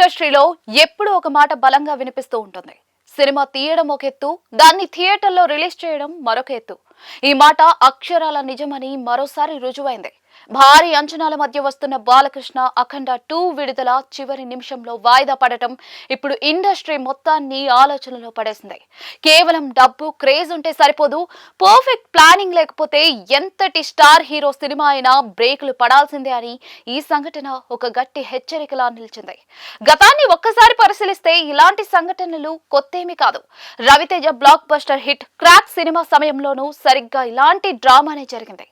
ఇండస్ట్రీలో ఎప్పుడూ ఒక మాట బలంగా వినిపిస్తూ ఉంటుంది. సినిమా తీయడం ఒక ఎత్తు దాన్ని థియేటర్లో రిలీజ్ చేయడం మరొక ఎత్తు. ఈ మాట అక్షరాల నిజమని మరోసారి రుజువైంది. భారీ అంచనాల మధ్య వస్తున్న బాలకృష్ణ అఖండ టూ విడుదల చివరి నిమిషంలో వాయిదా పడటం ఇప్పుడు ఇండస్ట్రీ మొత్తాన్ని ఆలోచనలో పడేసింది. కేవలం డబ్బు క్రేజ్ ఉంటే సరిపోదు. పర్ఫెక్ట్ ప్లానింగ్ లేకపోతే ఎంతటి స్టార్ హీరో సినిమా అయినా బ్రేకులు పడాల్సిందే అని ఈ సంఘటన ఒక గట్టి హెచ్చరికలా నిలిచింది. గతాన్ని ఒక్కసారి పరిశీలిస్తే ఇలాంటి సంఘటనలు కొత్తేమీ కాదు. Raviteja blockbuster hit crack సినిమా సమయంలోనూ సరిగ్గా ఇలాంటి డ్రామానే జరిగింది.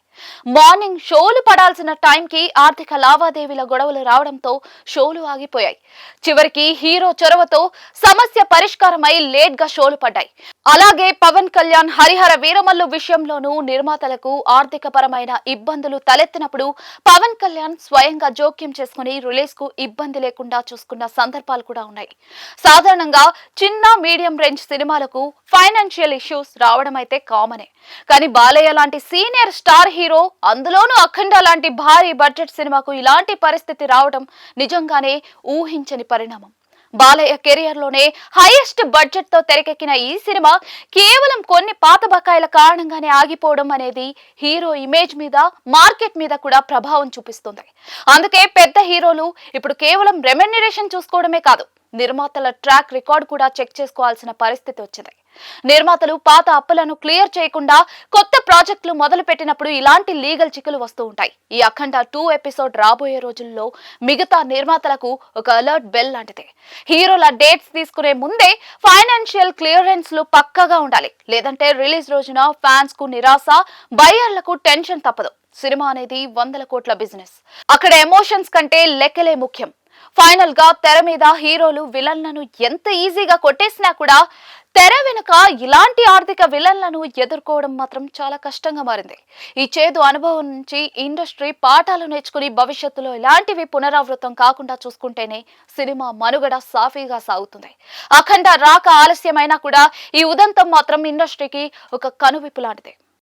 మార్నింగ్ షోలు పడాల్సిన టైంకి ఆర్థిక లావాదేవీల గొడవలు రావడంతో షోలు ఆగిపోయాయి. చివరికి హీరో చొరవతో సమస్య పరిష్కారమై లేట్గా షోలు పడ్డాయి. అలాగే పవన్ కళ్యాణ్ హరిహర వీరమల్లు విషయంలోనూ నిర్మాతలకు ఆర్థిక పరమైన ఇబ్బందులు తలెత్తినప్పుడు పవన్ కళ్యాణ్ స్వయంగా జోక్యం చేసుకుని రిలీజ్కు ఇబ్బంది లేకుండా చూసుకున్న సందర్భాలు కూడా ఉన్నాయి. సాధారణంగా చిన్న మీడియం రేంజ్ సినిమాలకు ఫైనాన్షియల్ ఇష్యూస్ రావడం అయితే కామనే. కానీ బాలయ్య లాంటి సీనియర్ స్టార్ హీరో అందులోనూ అఖండ లాంటి భారీ బడ్జెట్ సినిమాకు ఇలాంటి పరిస్థితి రావడం నిజంగానే ఊహించని పరిణామం. బాలయ్య కెరియర్లోనే హైయెస్ట్ బడ్జెట్తో తెరకెక్కిన ఈ సినిమా కేవలం కొన్ని పాత బకాయిల కారణంగానే ఆగిపోవడం అనేది హీరో ఇమేజ్ మీద మార్కెట్ మీద కూడా ప్రభావం చూపిస్తుంది. అందుకే పెద్ద హీరోలు ఇప్పుడు కేవలం రెమ్యునరేషన్ చూసుకోవడమే కాదు నిర్మాతల ట్రాక్ రికార్డ్ కూడా చెక్ చేసుకోవాల్సిన పరిస్థితి వచ్చింది. నిర్మాతలు పాత అప్పులను క్లియర్ చేయకుండా కొత్త ప్రాజెక్టులు మొదలు పెట్టినప్పుడు ఇలాంటి లీగల్ చిక్కులు వస్తూ ఉంటాయి. ఈ అఖండ టూ ఎపిసోడ్ రాబోయే రోజుల్లో మిగతా నిర్మాతలకు ఒక అలర్ట్ బెల్ లాంటిదే. హీరోల డేట్స్ తీసుకునే ముందే ఫైనాన్షియల్ క్లియరెన్స్లు పక్కగా ఉండాలి. లేదంటే రిలీజ్ రోజున ఫ్యాన్స్కు నిరాశ బయర్లకు టెన్షన్ తప్పదు. సినిమా అనేది వందల కోట్ల బిజినెస్. అక్కడ ఎమోషన్స్ కంటే లెక్కలే ముఖ్యం. ఫైనల్గా తెర మీద హీరోలు విలన్లను ఎంత ఈజీగా కొట్టేసినా కూడా తెర వెనుక ఇలాంటి ఆర్థిక విలన్లను ఎదుర్కోవడం మాత్రం చాలా కష్టంగా మారింది. ఈ చేదు అనుభవం నుంచి ఇండస్ట్రీ పాఠాలు నేర్చుకుని భవిష్యత్తులో ఇలాంటివి పునరావృతం కాకుండా చూసుకుంటేనే సినిమా మనుగడ సాఫీగా సాగుతుంది. అఖండ రాక ఆలస్యమైనా కూడా ఈ ఉదంతం మాత్రం ఇండస్ట్రీకి ఒక కనువిప్పు లాంటిదే.